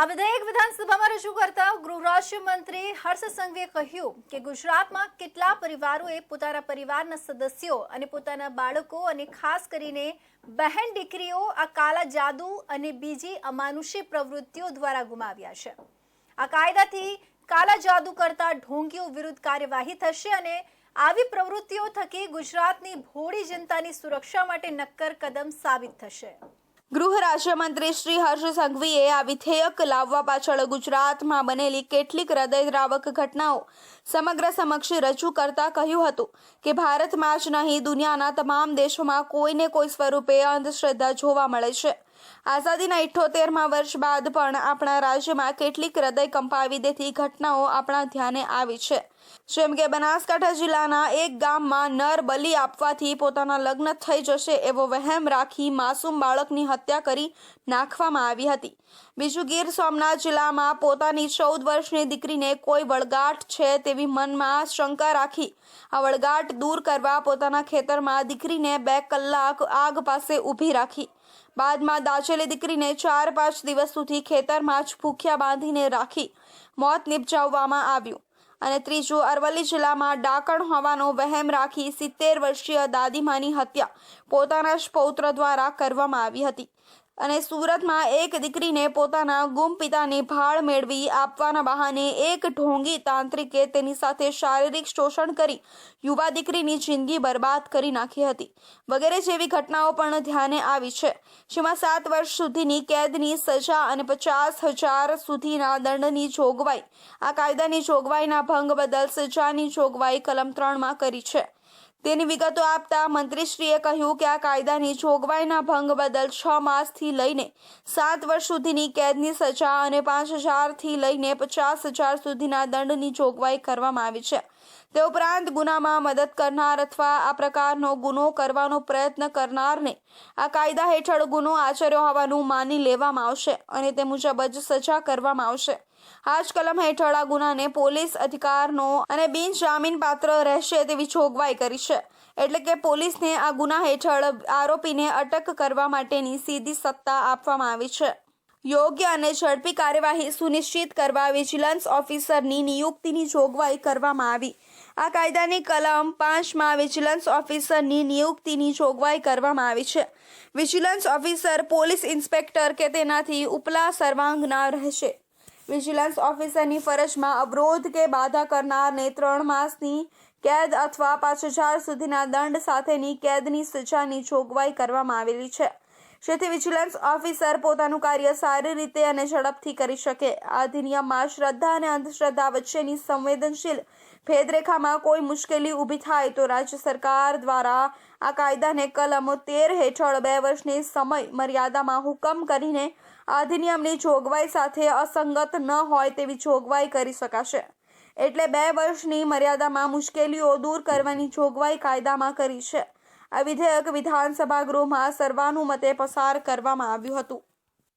આ વિધેયક વિધાનસભામાં રજૂ કરતા ગૃહ રાજ્યમંત્રી હર્ષ સંઘવીએ કહ્યું કે ગુજરાતમાં કેટલા પરિવારોએ પોતાના પરિવારના સદસ્યો અને પોતાના બાળકો અને ખાસ કરીને બહેન દીકરીઓ આ કાલા જાદુ અને બીજી અમાનુષી પ્રવૃત્તિઓ દ્વારા ગુમાવ્યા છે. આ કાયદાથી કાલા જાદુ કરતા ઢોંગીઓ વિરુદ્ધ કાર્યવાહી થશે અને આવી પ્રવૃત્તિઓ થકી ગુજરાતની ભોળી જનતાની સુરક્ષા માટે નક્કર કદમ સાબિત થશે. ગૃહ રાજ્યમંત્રી શ્રી હર્ષ સંઘવીએ આ વિધેયક લાવવા પાછળ ગુજરાતમાં બનેલી કેટલીક હૃદયદ્રાવક ઘટનાઓ સમગ્ર સમક્ષ રજૂ કરતા કહ્યું હતું કે ભારતમાં જ નહીં, દુનિયાના તમામ દેશોમાં કોઈને કોઈ સ્વરૂપે અંધશ્રદ્ધા જોવા મળે છે. આઝાદીના ઇઠ્ઠોતેરમાં વર્ષ બાદ પણ આપણા રાજ્યમાં કેટલીક હૃદય કંપાવી દેતી ઘટનાઓ આપણા ધ્યાને આવી છે. જેમ કે બનાસકાંઠા જિલ્લાના એક ગામમાં નર બલી આપવાથી પોતાના લગ્ન થઈ જશે એવો વહેમ રાખી માસૂમ બાળકની હત્યા કરી નાખવામાં આવી હતી. બીજું ગીર સોમનાથ જિલ્લામાં પોતાની ચૌદ વર્ષની દીકરીને કોઈ વળગાટ છે તેવી મનમાં શંકા રાખી આ વળગાટ દૂર કરવા પોતાના ખેતરમાં દીકરીને બે કલાક આગ પાસે ઊભી રાખી. બાદમાં દાચેલી દીકરીને ચાર પાંચ દિવસ સુધી ખેતરમાં જ ભૂખ્યા બાંધીને રાખી મોત નિપજાવવામાં આવ્યું. અને ત્રીજું, અરવલ્લી જિલ્લામાં ડાકણ હોવાનો વહેમ રાખી સિત્તેર વર્ષીય દાદીમાની હત્યા પોતાના જ પૌત્ર દ્વારા કરવામાં આવી હતી. અને સુરતમાં એક દીકરીને પોતાના ગુમ પિતાની ભાળ મેળવી આપવાના બહાને એક ઢોંગી તાંત્રિકે તેની સાથે શારીરિક શોષણ કરી યુવા દીકરીની જિંદગી બરબાદ કરી નાખી હતી. વગેરે જેવી ઘટનાઓ પણ ધ્યાને આવી છે. જેમાં સાત વર્ષ સુધીની કેદની સજા અને પચાસ હજાર સુધીના દંડની જોગવાઈ. આ કાયદાની જોગવાઈના ભંગ બદલ સજાની જોગવાઈ કલમ ત્રણમાં કરી છે. તેની વિગતો આપતા મંત્રીશ્રીએ કહ્યું કે આ કાયદાની જોગવાઈના ભંગ બદલ છ માસથી લઈને સાત વર્ષ સુધીની કેદની સજા અને પાંચ હજારથી લઈને પચાસ હજાર સુધીના દંડની જોગવાઈ કરવામાં આવી છે. તે ઉપરાંત ગુનામાં મદદ કરનાર અથવા આ પ્રકારનો ગુનો કરવાનો પ્રયત્ન કરનારને આ કાયદા હેઠળ ગુનો આચર્યો હોવાનું માની લેવામાં આવશે અને તે મુજબ જ સજા કરવામાં આવશે. આ જ કલમ હેઠળ આ ગુનાને પોલીસ અધિકારનો અને બિનજામીન પાત્ર રહેશે તેવી જોગવાઈ કરી છે. એટલે કે પોલીસને આ ગુના હેઠળ આરોપીને અટક કરવા માટેની સીધી સત્તા આપવામાં આવી છે. યોગ્ય અને ઝડપી કાર્યવાહી સુનિશ્ચિત કરવા વિજિલન્સ ઓફિસરની નિયુક્તિની જોગવાઈ કરવામાં આવી. આ કાયદાની કલમ પાંચમાં વિજિલન્સ ઓફિસરની નિયુક્તિની જોગવાઈ કરવામાં આવી છે. વિજિલન્સ ઓફિસર પોલીસ ઇન્સ્પેક્ટર કે તેનાથી ઉપલા સર્વાંગના રહેશે. વિજિલન્સ ઓફિસરની ફરજમાં અવરોધ કે બાધા કરનારને ત્રણ માસની કેદ અથવા પાંચ હજાર સુધીના દંડ સાથેની કેદની સજાની જોગવાઈ કરવામાં આવેલી છે. જેથી વિજિલન્સ ઓફિસર પોતાનું કાર્ય સારી રીતે અને ઝડપથી કરી શકે. આ અધિનિયમમાં શ્રદ્ધા અને અંધશ્રદ્ધા વચ્ચેની સંવેદનશીલ ભેદરેખામાં કોઈ મુશ્કેલી ઊભી થાય તો રાજ્ય સરકાર દ્વારા આ કાયદાને કલમ તેર હેઠળ બે વર્ષની સમય મર્યાદામાં હુકમ કરીને અધિનિયમની જોગવાઈ સાથે અસંગત ન હોય તેવી જોગવાઈ કરી શકાશે. એટલે બે વર્ષની મર્યાદામાં મુશ્કેલીઓ દૂર કરવાની જોગવાઈ કાયદામાં કરી છે. આ વિધેયક વિધાનસભા ગૃહમાં સર્વાનુમતે પસાર કરવામાં આવ્યું હતું.